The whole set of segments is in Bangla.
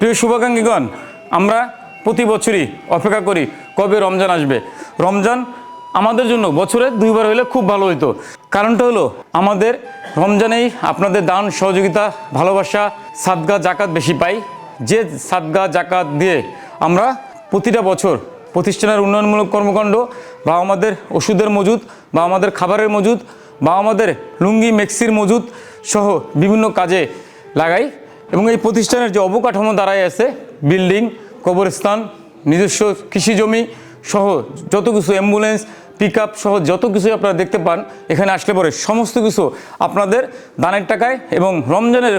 প্রিয় শুভাকাঙ্ক্ষীগণ, আমরা প্রতি বছরই অপেক্ষা করি কবে রমজান আসবে। রমজান আমাদের জন্য বছরে দুইবার হলে খুব ভালো হতো কারণটা হলো, আমাদের রমজানেই আপনাদের দান, সহযোগিতা, ভালোবাসা, সাদগা, জাকাত বেশি পাই। যে সাদগা, জাকাত দিয়ে আমরা প্রতিটা বছর প্রতিষ্ঠানের উন্নয়নমূলক কর্মকাণ্ড বা আমাদের ওষুধের মজুদ বা আমাদের খাবারের মজুদ বা আমাদের লুঙ্গি, মেক্সির মজুদ সহ বিভিন্ন কাজে লাগাই। এবং এই প্রতিষ্ঠানের যে অবকাঠামো দাঁড়ায় আছে, বিল্ডিং, কবরস্থান, নিজস্ব কৃষি জমি সহ যত কিছু, অ্যাম্বুলেন্স পিক আপ সহ যত কিছু আপনারা দেখতে পান, এখানে আসলে পরে সমস্ত কিছু আপনাদের দানের টাকায় এবং রমজানের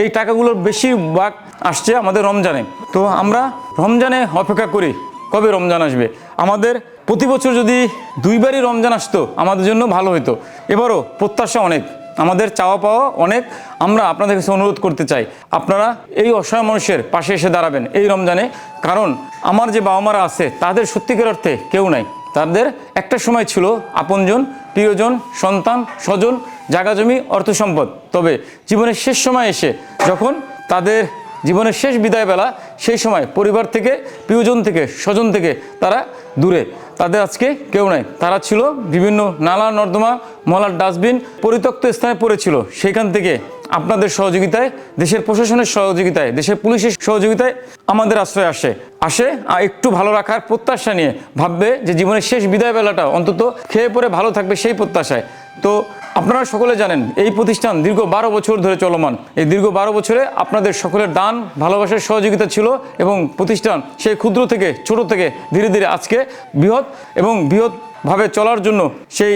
এই টাকাগুলোর বেশিরভাগ আসছে আমাদের রমজানে। তো আমরা রমজানে অপেক্ষা করি, কবে রমজান আসবে? আমাদের প্রতি বছর যদি দুইবারই রমজান আসতো, আমাদের জন্য ভালো হতো এবারও প্রত্যাশা অনেক। আমাদের চাওয়া পাওয়া অনেক। আমরা আপনাদের কাছে অনুরোধ করতে চাই, আপনারা এই অসহায় মানুষের পাশে এসে দাঁড়াবেন এই রমজানে। কারণ আমার যে বাবা মারা আছে, তাদের সত্যিকার অর্থে কেউ নাই। তাদের একটা সময় ছিল আপনজন, প্রিয়জন, সন্তান, স্বজন, জাগা জমি, অর্থ সম্পদ। তবে জীবনের শেষ সময় এসে যখন তাদের জীবনের শেষ বিদায়বেলা সেই সময় পরিবার থেকে, প্রিয়জন থেকে, স্বজন থেকে তারা দূরে। তাদের আজকে কেউ নাই। তারা ছিল বিভিন্ন নালা, নর্দমা মলার ডাস্টবিন পরিত্যক্ত স্থানে পড়েছিল। সেখান থেকে আপনাদের সহযোগিতায়, দেশের প্রশাসনের সহযোগিতায়, দেশের পুলিশের সহযোগিতায় আমাদের আশ্রয় আসে। আসে একটু ভালো রাখার প্রত্যাশা নিয়ে ভাববে যে জীবনের শেষ বিদায় বেলাটা অন্তত খেয়ে পরে ভালো থাকবে সেই প্রত্যাশায়। তো আপনারা সকলে জানেন, এই প্রতিষ্ঠান দীর্ঘ বারো বছর ধরে চলমান। এই দীর্ঘ বারো বছরে আপনাদের সকলের দান, ভালোবাসার সহযোগিতা ছিল এবং প্রতিষ্ঠান সেই ক্ষুদ্র থেকে ছোট থেকে ধীরে ধীরে আজকে বৃহৎ এবং বৃহৎভাবে চলার জন্য সেই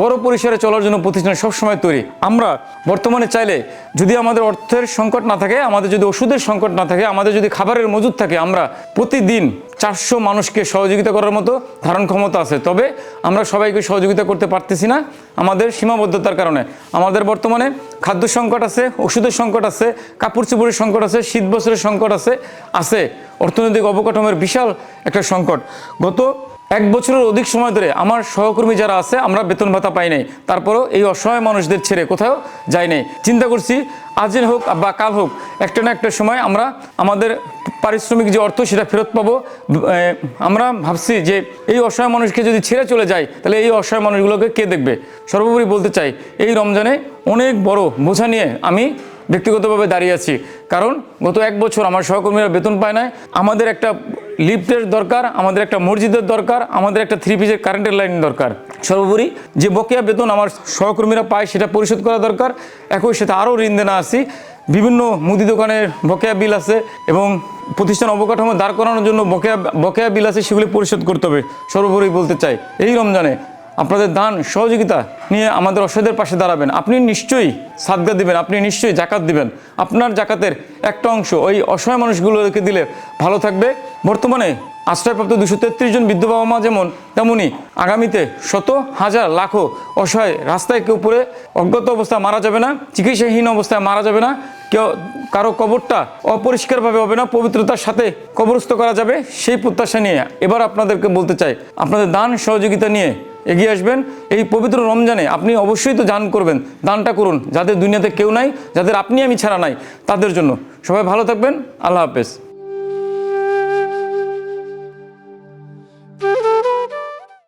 বড় পরিসরে চলার জন্য প্রতিষ্ঠান সবসময় তৈরি। আমরা বর্তমানে চাইলে যদি আমাদের অর্থের সংকট না থাকে, আমাদের যদি ওষুধের সংকট না থাকে, আমাদের যদি খাবারের মজুদ থাকে, আমরা প্রতিদিন চারশো মানুষকে সহযোগিতা করার মতো ধারণ ক্ষমতা আছে। তবে আমরা সবাইকে সহযোগিতা করতে পারতেছি না আমাদের সীমাবদ্ধতার কারণে। আমাদের বর্তমানে খাদ্য সংকট আছে, ওষুধের সংকট আছে, কাপড় চোপড়ের সংকট আছে, শীত বছরের সংকট আছে আছে অর্থনৈতিক অবকাঠামোর বিশাল একটা সংকট। গত এক বছরের অধিক সময় ধরে আমার সহকর্মী যারা আছে, আমরা বেতন ভাতা পাই নাই। তারপরেও এই অসহায় মানুষদের ছেড়ে কোথাও যাই নাই। চিন্তা করছি আজের হোক বা কাল হোক, একটা না একটা সময় আমরা আমাদের পারিশ্রমিক যে অর্থ সেটা ফেরত পাবো। আমরা ভাবছি যে এই অসহায় মানুষকে যদি ছেড়ে চলে যায়, তাহলে এই অসহায় মানুষগুলোকে কে দেখবে? সর্বোপরি বলতে চাই, এই রমজানে অনেক বড় বোঝা নিয়ে আমি ব্যক্তিগতভাবে দাঁড়িয়ে আছি। কারণ গত এক বছর আমার সহকর্মীরা বেতন পায় না আমাদের একটা লিফটের দরকার, আমাদের একটা মসজিদের দরকার, আমাদের একটা থ্রি পিসের কারেন্টের লাইন দরকার। সর্বোপরি যে বকেয়া বেতন আমার সহকর্মীরা পায়, সেটা পরিশোধ করা দরকার। একই সাথে আরও ঋণ দেনা আসি বিভিন্ন মুদি দোকানের বকেয়া বিল আছে এবং প্রতিষ্ঠান অবকাঠামো দাঁড় করানোর জন্য বকেয়া বকেয়া বিল আছে, সেগুলি পরিশোধ করতে হবে। সর্বোপরি বলতে চাই, এই রমজানে আপনাদের দান, সহযোগিতা নিয়ে আমাদের অসহায়দের পাশে দাঁড়াবেন। আপনি নিশ্চয়ই সাদগা দিবেন, আপনি নিশ্চয়ই জাকাত দিবেন। আপনার জাকাতের একটা অংশ ওই অসহায় মানুষগুলোকে দিলে ভালো থাকবে। বর্তমানে আশ্রয়প্রাপ্ত দুশো তেত্রিশ জন বৃদ্ধ বাবা মা যেমন তেমনই আগামীতে শত হাজার লাখো অসহায় রাস্তায় কেউ পড়ে অজ্ঞাত অবস্থায় মারা যাবে না, চিকিৎসাহীন অবস্থায় মারা যাবে না, কেউ, কারও কবরটা অপরিষ্কারভাবে হবে না, পবিত্রতার সাথে কবরস্থ করা যাবে, সেই প্রত্যাশা নিয়ে এবার আপনাদেরকে বলতে চাই, আপনাদের দান, সহযোগিতা নিয়ে এগিয়ে আসবেন। এই পবিত্র রমজানে আপনি অবশ্যই তো দান করবেন, দানটা করুন। যাদের দুনিয়াতে কেউ নাই, যাদের আপনি আমি ছাড়া নাই, তাদের জন্য। সবাই ভালো থাকবেন। আল্লাহ হাফেজ।